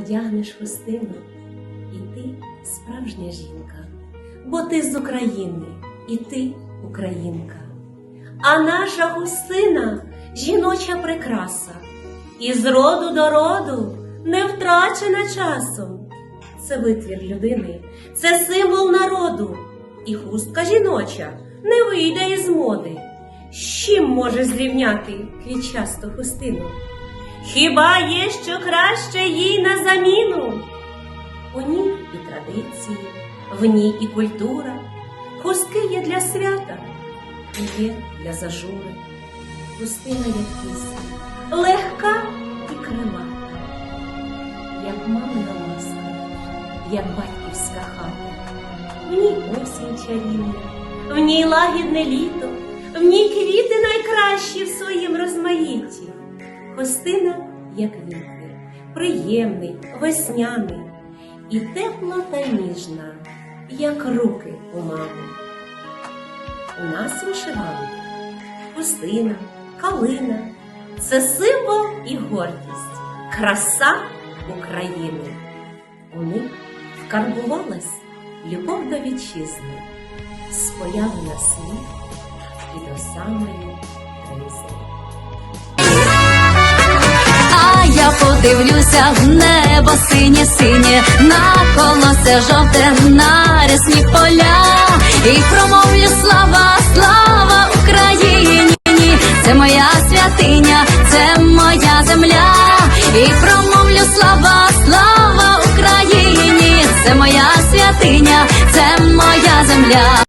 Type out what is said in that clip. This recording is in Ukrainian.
одягнеш хустину, і ти справжня жінка, бо ти з України, і ти українка. А наша хустина жіноча прикраса, і з роду до роду не втрачена часом. Це витвір людини, це символ народу, і хустка жіноча не вийде із моди. З чим може зрівняти квітчасту хустину? Хіба є що краще їй на заміну? У ній і традиції, в ній і культура, хустки є для свята, і є для зажури. Хустина як пісня, легка і крилата, як мамина ласка, як батьківська хата. В ній осінь чарівна, в ній лагідне літо, в ній квіти найкращі в своїм розмаїтті. Хостина, як вітер, приємний, весняний, і тепла та ніжна, як руки у мами. У нас вишиванка, хустина, калина це символ і гордість, краса України. У них вкарбувалась любов до вітчизни, з появи на світ і до самої ризни. дивлюся в небо синє, синє, на все жовте, нарісні поля, і промовлю слава, слава Україні, це моя святиня, це моя земля, і промовлю слава, слава Україні, це моя святиня, це моя земля.